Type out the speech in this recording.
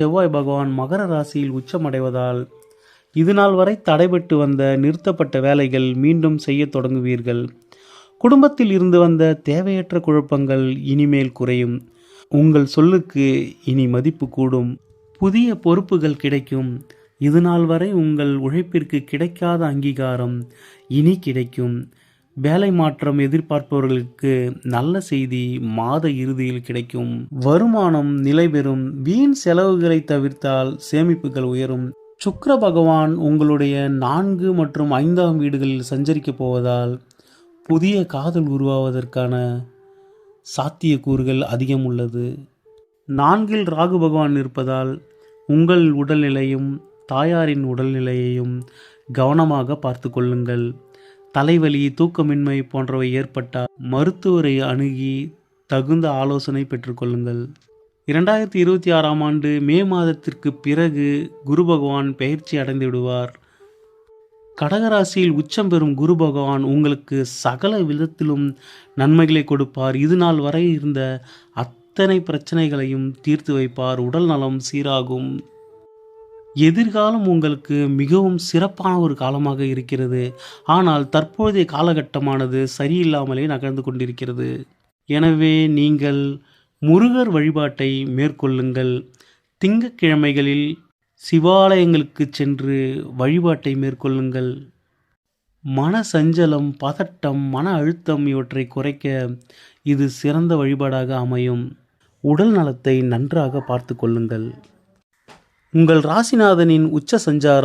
செவ்வாய் பகவான் மகர ராசியில் உச்சமடைவதால் இதுநாள் வரை தடைபட்டு வந்த நிறுத்தப்பட்ட வேலைகள் மீண்டும் செய்யத் தொடங்குவீர்கள். குடும்பத்தில் இருந்து வந்த தேவையற்ற குழப்பங்கள் இனிமேல் குறையும். உங்கள் சொல்லுக்கு இனி மதிப்பு கூடும். புதிய பொறுப்புகள் கிடைக்கும். இதுநாள் வரை உங்கள் உழைப்பிற்கு கிடைக்காத அங்கீகாரம் இனி கிடைக்கும். வேலை மாற்றம் எதிர்பார்ப்பவர்களுக்கு நல்ல செய்தி மாத இறுதியில் கிடைக்கும். வருமானம் நிலைபெறும் வீண் செலவுகளை தவிர்த்தால் சேமிப்புகள் உயரும். சுக்கர பகவான் உங்களுடைய நான்கு மற்றும் ஐந்தாம் வீடுகளில் சஞ்சரிக்கப் போவதால் புதிய காதல் உருவாவதற்கான சாத்தியக்கூறுகள் அதிகம் உள்ளது. நான்கில் ராகு பகவான் இருப்பதால் உங்கள் உடல்நிலையும் தாயாரின் உடல்நிலையையும் கவனமாக பார்த்து கொள்ளுங்கள். தலைவலி தூக்கமின்மை போன்றவை ஏற்பட்டால் மருத்துவரை அணுகி தகுந்த ஆலோசனை பெற்றுக்கொள்ளுங்கள் இரண்டாயிரத்தி இருபத்தி ஆறாம் ஆண்டு மே மாதத்திற்கு பிறகு குரு பகவான் பயிற்சி அடைந்து விடுவார். கடகராசியில் உச்சம் பெறும் குரு பகவான் உங்களுக்கு சகல விதத்திலும் நன்மைகளை கொடுப்பார். இது நாள் வரை இருந்த அத்தனை பிரச்சனைகளையும் தீர்த்து வைப்பார். உடல் நலம் சீராகும். எதிர்காலம் உங்களுக்கு மிகவும் சிறப்பான ஒரு காலமாக இருக்கிறது. ஆனால் தற்போதைய காலகட்டமானது சரியில்லாமலே நகர்ந்து கொண்டிருக்கிறது. எனவே நீங்கள் முருகர் வழிபாட்டை மேற்கொள்ளுங்கள். திங்கட்கிழமைகளில் சிவாலயங்களுக்கு சென்று வழிபாட்டை மேற்கொள்ளுங்கள். மன சஞ்சலம் பதட்டம் மன அழுத்தம் இவற்றை குறைக்க இது சிறந்த வழிபாடாக அமையும். உடல் நலத்தை நன்றாக பார்த்து கொள்ளுங்கள். உங்கள் ராசிநாதனின் உச்ச சஞ்சாரம்